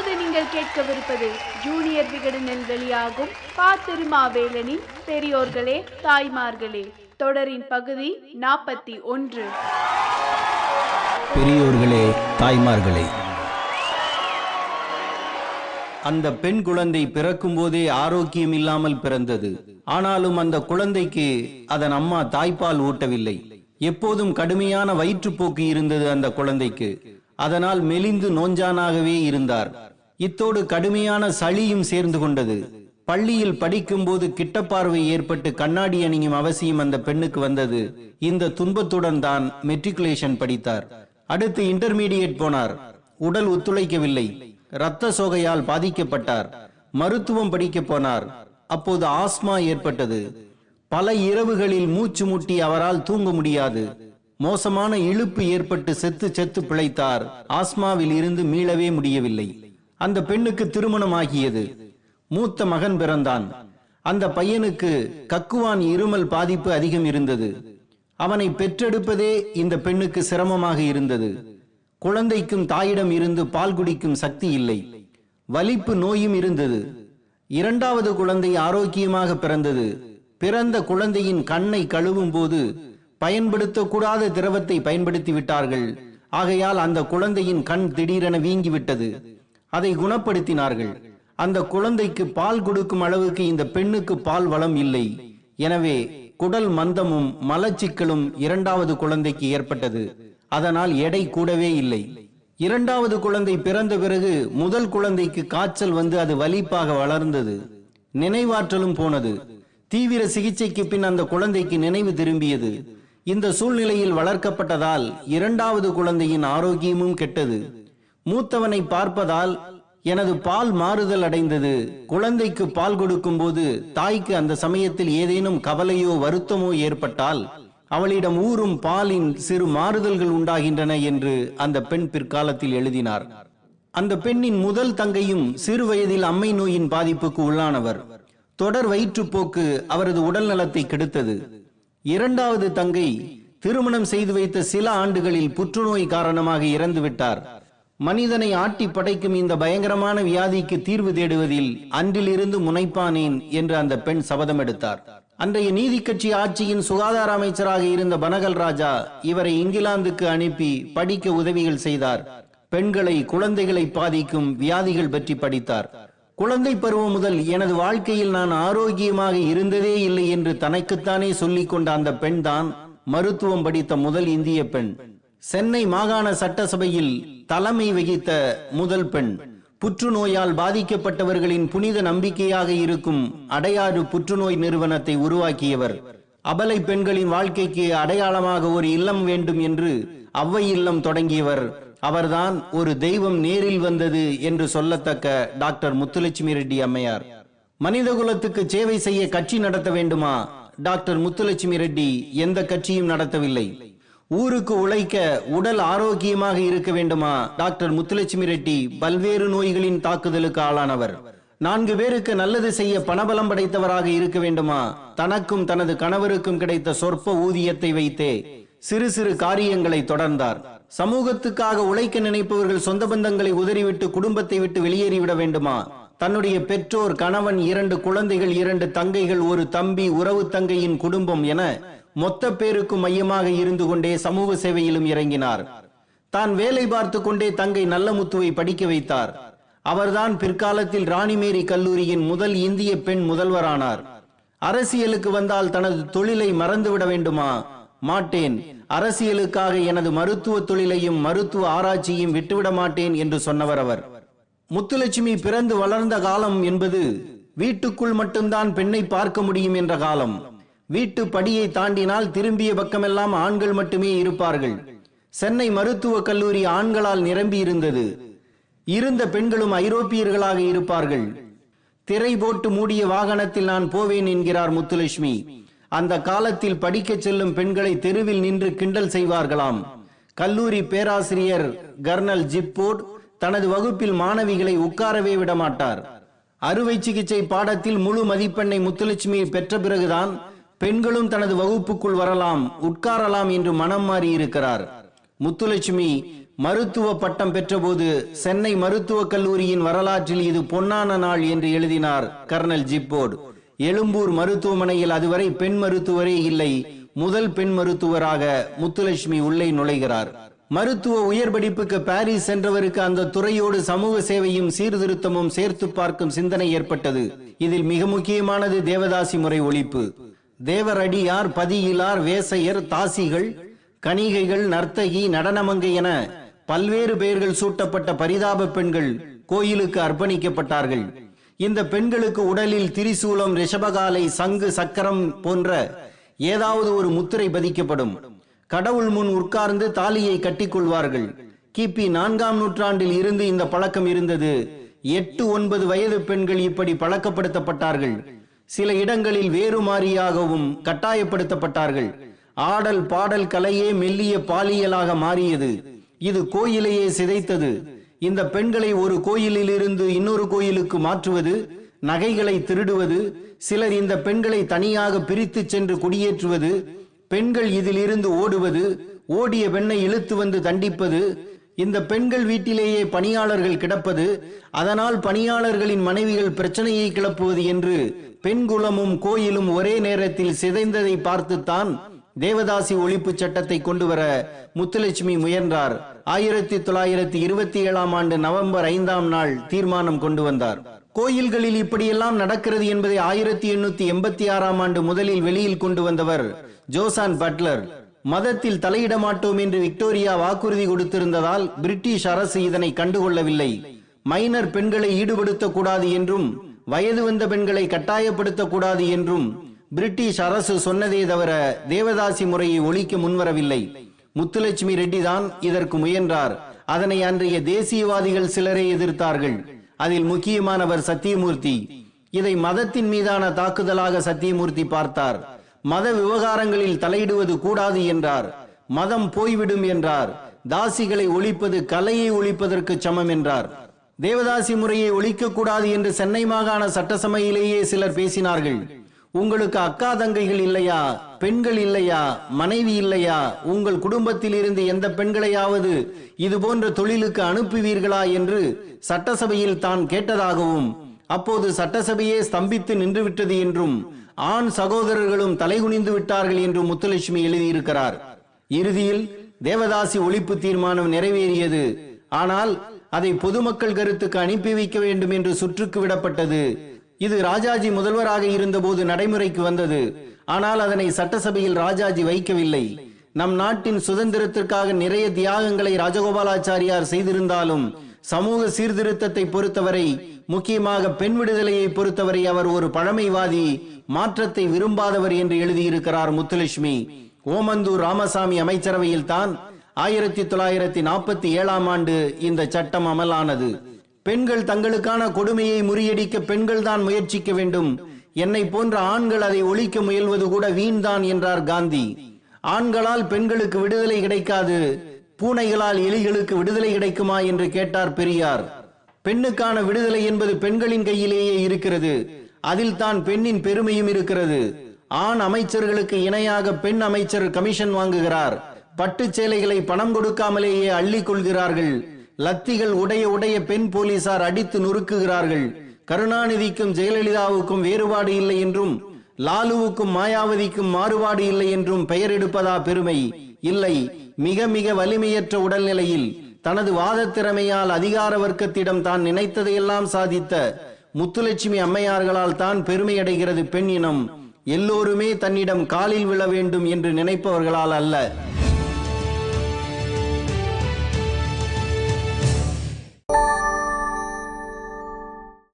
இப்போது நீங்கள் கேட்கவிருப்பது ஜூனியர் விகடனில் வெளியாகும். பா திருமாவேலனின் பெரியோர்களே தாய்மார்களே தொடரின் பகுதி நாற்பத்தி ஒன்று. பெரியோர்களே தாய்மார்களே. அந்த பெண் குழந்தை பிறக்கும் போதே ஆரோக்கியம் இல்லாமல் பிறந்தது. ஆனாலும் அந்த குழந்தைக்கு அதன் அம்மா தாய்ப்பால் ஊட்டவில்லை. எப்போதும் கடுமையான வயிற்றுப்போக்கு இருந்தது அந்த குழந்தைக்கு. அதனால் மெலிந்து நோஞ்சானாகவே இருந்தார். இத்தோடு கடுமையான சளியும் சேர்ந்து கொண்டது. பள்ளியில் படிக்கும்போது கிட்டப்பார்வை ஏற்பட்டு கண்ணாடி அணியும் அவசியம் அந்த பெண்ணுக்கு வந்தது. இந்த துன்பத்துடன் தான் மெட்ரிகுலேஷன் படித்தார். அடுத்து இன்டர்மீடியட் போனார். உடல் ஒத்துழைக்கவில்லை. இரத்த சோகையால் பாதிக்கப்பட்டார். மருத்துவம் படிக்க போனார். அப்போது ஆஸ்மா ஏற்பட்டது. பல இரவுகளில் மூச்சு முட்டி அவரால் தூங்க முடியாது. மோசமான இழுப்பு ஏற்பட்டு செத்து செத்து பிழைத்தார். ஆஸ்மாவில் இருந்து மீளவே முடியவில்லை. அந்த பெண்ணுக்கு திருமணம் ஆகியது மூத்த மகன் பிறந்தான். அந்த பையனுக்கு கக்குவான் இருமல் பாதிப்பு அதிகம் இருந்தது. அவனை பெற்றெடுப்பதே இந்த பெண்ணுக்கு சிரமமாக இருந்தது. குழந்தைக்கும் தாயிடம் இருந்து பால் குடிக்கும் சக்தி இல்லை. வலிப்பு நோயும் இருந்தது. இரண்டாவது குழந்தை ஆரோக்கியமாக பிறந்தது. பிறந்த குழந்தையின் கண்ணை கழுவும் போது பயன்படுத்தக்கூடாத திரவத்தை பயன்படுத்தி விட்டார்கள் ஆகையால் அந்த குழந்தையின் கண் திடீரென வீங்கிவிட்டது. அதை குணப்படுத்தினார்கள். அந்த குழந்தைக்கு பால் கொடுக்கும் அளவுக்கு இந்த பெண்ணுக்கு பால் வளம் இல்லை. எனவே குடல் மந்தமும் மலச்சிக்கலும் இரண்டாவது குழந்தைக்கு ஏற்பட்டது. அதனால் எடை கூடவே இல்லை. இரண்டாவது குழந்தை பிறந்த பிறகு முதல் குழந்தைக்கு காய்ச்சல் வந்து அது வலிப்பாக வளர்ந்தது. நினைவாற்றலும் போனது. தீவிர சிகிச்சைக்கு பின் அந்த குழந்தைக்கு நினைவு திரும்பியது. இந்த சூழ்நிலையில் வளர்க்கப்பட்டதால் இரண்டாவது குழந்தையின் ஆரோக்கியமும் கெட்டது. மூத்தவனை பார்ப்பதால் எனது பால் மாறுதல் அடைந்தது. குழந்தைக்கு பால் கொடுக்கும் போது தாய்க்கு அந்த சமயத்தில் ஏதேனும் கவலையோ வருத்தமோ ஏற்பட்டால் அவளிடம் ஊறும் பாலின் சிறு மாறுதல்கள் உண்டாகின்றன என்று அந்த பெண் பிற்காலத்தில் எழுதினார். அந்த பெண்ணின் முதல் தங்கையும் சிறு வயதில் அம்மை நோயின் பாதிப்புக்கு உள்ளானவர். தொடர் வயிற்றுப்போக்கு அவரது உடல் நலத்தை கெடுத்தது. இரண்டாவது தங்கை திருமணம் செய்து வைத்த சில ஆண்டுகளில் புற்றுநோய் காரணமாக இறந்து விட்டார் மனிதனை ஆட்டி படைக்கும் இந்த பயங்கரமான வியாதிக்கு தீர்வு தேடுவதில் அன்றிலிருந்து முனைப்பானேன் என்று அந்த பெண் சபதம் எடுத்தார். அன்றைய நீதி கட்சி ஆட்சியின் சுகாதார அமைச்சராக இருந்த பனகல் ராஜா இவரை இங்கிலாந்துக்கு அனுப்பி படிக்க உதவிகள் செய்தார். பெண்களை குழந்தைகளை பாதிக்கும் வியாதிகள் பற்றி படித்தார். குழந்தை பருவம் முதல் எனது வாழ்க்கையில் நான் ஆரோக்கியமாக இருந்ததே இல்லை என்று தனக்குத்தானே சொல்லிக் கொண்ட அந்த பெண் தான் மருத்துவம் படித்த முதல் இந்திய பெண். சென்னை மாகாண சட்டசபையில் தலைமை வகித்த முதல் பெண். புற்றுநோயால் பாதிக்கப்பட்டவர்களின் புனித நம்பிக்கையாக இருக்கும் அடையாறு புற்றுநோய் நிறுவனத்தை உருவாக்கியவர். அபலை பெண்களின் வாழ்க்கைக்கு அடையாளமாக ஒரு இல்லம் வேண்டும் என்று அவ்வை இல்லம் தொடங்கியவர். அவர்தான் ஒரு தெய்வம் நேரில் வந்தது என்று சொல்லத்தக்க டாக்டர் முத்துலட்சுமி ரெட்டி அம்மையார். மனித குலத்துக்கு சேவை செய்ய கட்சி நடத்த வேண்டுமா? டாக்டர் முத்துலட்சுமி ரெட்டி எந்த கட்சியும் நடத்தவில்லை. ஊருக்கு உழைக்க உடல் ஆரோக்கியமாக இருக்க வேண்டுமா? டாக்டர் முத்துலட்சுமி ரெட்டி பல்வேறு நோய்களின் தாக்குதலுக்கு ஆளானவர். நான்கு பேருக்கு நல்லது செய்ய பணபலம் படைத்தவராக இருக்க வேண்டுமா? தனக்கும் தனது கணவருக்கும் கிடைத்த சொற்ப ஊதியத்தை வைத்தே சிறு சிறு காரியங்களை தொடர்ந்தார். சமூகத்துக்காக உழைக்க நினைப்பவர்கள் சொந்த பந்தங்களை உதறிவிட்டு குடும்பத்தை விட்டு வெளியேறிவிட வேண்டுமா? தன்னுடைய பெற்றோர் கணவன் இரண்டு குழந்தைகள் இரண்டு தங்கைகள் ஒரு தம்பி உறவு தங்கையின் குடும்பம் என மொத்த பேருக்கும் மையமாக இருந்து கொண்டே சமூக சேவையிலும் இறங்கினார். தான் வேலை பார்த்து கொண்டே தங்கை நல்லமுத்துவை படிக்க வைத்தார். அவர்தான் பிற்காலத்தில் ராணிமேரி கல்லூரியின் முதல் இந்திய பெண் முதல்வரானார். அரசியலுக்கு வந்தால் தனது தொழிலை மறந்துவிட வேண்டுமா? மாட்டேன். அரசியலுக்காக எனது மருத்துவ தொழிலையும் மருத்துவ ஆராய்ச்சியும் விட்டுவிட மாட்டேன் என்று சொன்னவர் அவர். முத்துலட்சுமி பிறந்து வளர்ந்த காலம் என்பது வீட்டுக்குள் மட்டும்தான் பெண்ணை பார்க்க முடியும் என்ற காலம். வீட்டு படியை தாண்டினால் திரும்பிய பக்கமெல்லாம் ஆண்கள் மட்டுமே இருப்பார்கள். சென்னை மருத்துவக் கல்லூரி ஆண்களால் நிரம்பி இருந்தது. இருந்த பெண்களும் ஐரோப்பியர்களாக இருப்பார்கள். திரை போட்டு மூடிய வாகனத்தில் நான் போவேன் என்கிறார் முத்துலட்சுமி. அந்த காலத்தில் படிக்கச் செல்லும் பெண்களை தெருவில் நின்று கிண்டல் செய்வார்களாம். கல்லூரி பேராசிரியர் கர்னல் ஜிப்போர்ட் தனது வகுப்பில் மாணவிகளை உட்காரவே விட மாட்டார் அறுவை சிகிச்சை பாடத்தில் முழு மதிப்பெண்ணை முத்துலட்சுமி பெற்ற பிறகுதான் பெண்களும் தனது வகுப்புக்குள் வரலாம் உட்காரலாம் என்று மனம் மாறி இருக்கிறார் முத்துலட்சுமி மருத்துவ பட்டம் பெற்றபோது சென்னை மருத்துவக் கல்லூரியின் வரலாற்றில் இது பொன்னான நாள் என்று எழுதினார் கர்னல் ஜிப்போர்டு. எழும்பூர் மருத்துவமனையில் அதுவரை பெண் மருத்துவரே இல்லை. முதல் பெண் மருத்துவராக முத்துலட்சுமி உள்ளே நுழைகிறார். மருத்துவ உயர் படிப்புக்கு பாரிஸ் சென்றவருக்கு அந்த துறையோடு சமூக சேவையும் சீர்திருத்தமும் சேர்த்து பார்க்கும் சிந்தனை ஏற்பட்டது. இதில் மிக முக்கியமானது தேவதாசி முறை ஒழிப்பு. தேவரடியார் பதியிலார் வேசையர் தாசிகள் கணிகைகள் நர்த்தகி நடனமங்கை என பல்வேறு பெயர்கள் சூட்டப்பட்ட பரிதாப பெண்கள் கோயிலுக்கு அர்ப்பணிக்கப்பட்டார்கள். இந்த பெண்களுக்கு உடலில் திரிசூலம் ரிஷபகாலை சங்கு சக்கரம் போன்ற ஏதாவது ஒரு முத்திரை பதிக்கப்படும். கடவுள் முன் உட்கார்ந்து தாலியை கட்டிக்கொள்வார்கள். கிபி நான்காம் நூற்றாண்டில் இருந்து இந்த பழக்கம் இருந்தது. எட்டு ஒன்பது வயது பெண்கள் இப்படி பழக்கப்படுத்தப்பட்டார்கள். சில இடங்களில் வேறு மாறியாகவும் கட்டாயப்படுத்தப்பட்டார்கள். ஆடல் பாடல் கலையே மெல்லிய பாலியலாக மாறியது. இது கோயிலையே சிதைத்தது. இந்த பெண்களை ஒரு கோயிலில் இருந்து இன்னொரு கோயிலுக்கு மாற்றுவது நகைகளை திருடுவது சிலர் இந்த பெண்களை தனியாக பிரித்து சென்று குடியேற்றுவது பெண்கள் இதில் இருந்து ஓடுவது ஓடிய பெண்ணை இழுத்து வந்து தண்டிப்பது இந்த பெண்கள் வீட்டிலேயே பணியாளர்கள் கிடப்பது அதனால் பணியாளர்களின் மனைவிகள் பிரச்சனையை கிளப்புவது என்று பெண் குலமும் கோயிலும் ஒரே நேரத்தில் சிதைந்ததை பார்த்துத்தான் தேவதாசி ஒழிப்பு சட்டத்தை கொண்டு வர முத்துலட்சுமி முயன்றார். ஆயிரத்தி தொள்ளாயிரத்தி இருபத்தி ஏழாம் ஆண்டு நவம்பர் ஐந்தாம் நாள் தீர்மானம் கொண்டு வந்தார். கோயில்களில் இப்படியெல்லாம் நடக்கிறது என்பதை ஆயிரத்தி எண்ணூத்தி எண்பத்தி ஆறாம் ஆண்டு முதலில் வெளியில் கொண்டு வந்தவர் ஜோசான் பட்லர். மதத்தில் தலையிட மாட்டோம் என்று விக்டோரியா வாக்குறுதி கொடுத்திருந்ததால் பிரிட்டிஷ் அரசு இதனை கண்டுகொள்ளவில்லை. மைனர் பெண்களை ஈடுபடுத்தக்கூடாது என்றும் வயது வந்த பெண்களை கட்டாயப்படுத்தக்கூடாது என்றும் பிரிட்டிஷ் அரசு சொன்னதே தவிர தேவதாசி முறையை ஒழிக்க முன்வரவில்லை. முத்துலட்சுமி ரெட்டி தான் இதற்கு முயன்றார். அதனை அன்றைய தேசியவாதிகள் சிலரே எதிர்த்தார்கள். அதில் முக்கியமானவர் சத்தியமூர்த்தி. இதை மதத்தின் மீதான தாக்குதலாக சத்தியமூர்த்தி பார்த்தார். மத விவகாரங்களில் தலையிடுவது கூடாது என்றார். மதம் போய்விடும் என்றார். தாசிகளை ஒழிப்பது கலையை ஒழிப்பதற்கு சமம் என்றார். தேவதாசி முறையை ஒழிக்க கூடாது என்று சென்னை மாகாண சட்டசபையிலேயே சிலர் பேசினார்கள். உங்களுக்கு அக்கா தங்கைகள் இல்லையா? பெண்கள் இல்லையா? மனைவி இல்லையா? உங்கள் குடும்பத்தில் இருந்து எந்த பெண்களையாவது இது போன்ற தொழிலுக்கு அனுப்புவீர்களா என்று சட்டசபையில் தான் கேட்டதாகவும் அப்போது சட்டசபையே ஸ்தம்பித்து நின்றுவிட்டது என்றும் ஆண் சகோதரர்களும் தலைகுனிந்து விட்டார்கள் என்றும் முத்துலட்சுமி எழுதியிருக்கிறார். இறுதியில் தேவதாசி ஒழிப்பு தீர்மானம் நிறைவேறியது. ஆனால் அதை பொதுமக்கள் கருத்துக்கு அனுப்பி வைக்க வேண்டும் என்று சுற்றுக்கு விடப்பட்டது. இது ராஜாஜி முதல்வராக இருந்தபோது நடைமுறைக்கு வந்தது. ஆனால் அதனை சட்டசபையில் ராஜாஜி வைக்கவில்லை. நம் நாட்டின் சுதந்திரத்திற்காக நிறைய தியாகங்களை ராஜகோபாலாச்சாரியார் செய்திருந்தாலும் சமூக சீர்திருத்தத்தை பொறுத்தவரை முக்கியமாக பெண் விடுதலையை பொறுத்தவரை அவர் ஒரு பழமைவாதி மாற்றத்தை விரும்பாதவர் என்று எழுதியிருக்கிறார் முத்துலட்சுமி. ஓமந்தூர் ராமசாமி அமைச்சரவையில் தான் ஆயிரத்தி தொள்ளாயிரத்தி நாற்பத்தி ஏழாம் ஆண்டு இந்த சட்டம் அமலானது. பெண்கள் தங்களுக்கான கொடுமையை முறியடிக்க பெண்கள் தான் முயற்சிக்க வேண்டும். என்னை போன்ற ஆண்கள் அதை ஒழிக்க முயல்வது கூட வீண்தான் என்றார் காந்தி. ஆண்களால் பெண்களுக்கு விடுதலை கிடைக்காது. பூனைகளால் எலிகளுக்கு விடுதலை கிடைக்குமா என்று கேட்டார் பெரியார். பெண்ணுக்கான விடுதலை என்பது பெண்களின் கையிலேயே இருக்கிறது. அதில் தான் பெண்ணின் பெருமையும் இருக்கிறது. ஆண் அமைச்சர்களுக்கு இணையாக பெண் அமைச்சர் கமிஷன் வாங்குகிறார். பட்டு சேலைகளை பணம் கொடுக்காமலேயே அள்ளிக் கொள்கிறார்கள். லத்திகள் உடைய உடைய பெண் போலீசார் அடித்து நொறுக்குகிறார்கள். கருணாநிதிக்கும் ஜெயலலிதாவுக்கும் வேறுபாடு இல்லை என்றும் லாலுவுக்கும் மாயாவதிக்கும் மாறுபாடு இல்லை என்றும் பெயர் எடுப்பதா பெருமை? இல்லை. மிக மிக வலிமையற்ற உடல்நிலையில் தனது வாத திறமையால் அதிகார வர்க்கத்திடம் தான் நினைத்ததையெல்லாம் சாதித்த முத்துலட்சுமி அம்மையார்களால் தான் பெருமையடைகிறது பெண் இனம். எல்லோருமே தன்னிடம் காலில் விழ வேண்டும் என்று நினைப்பவர்களால் அல்ல.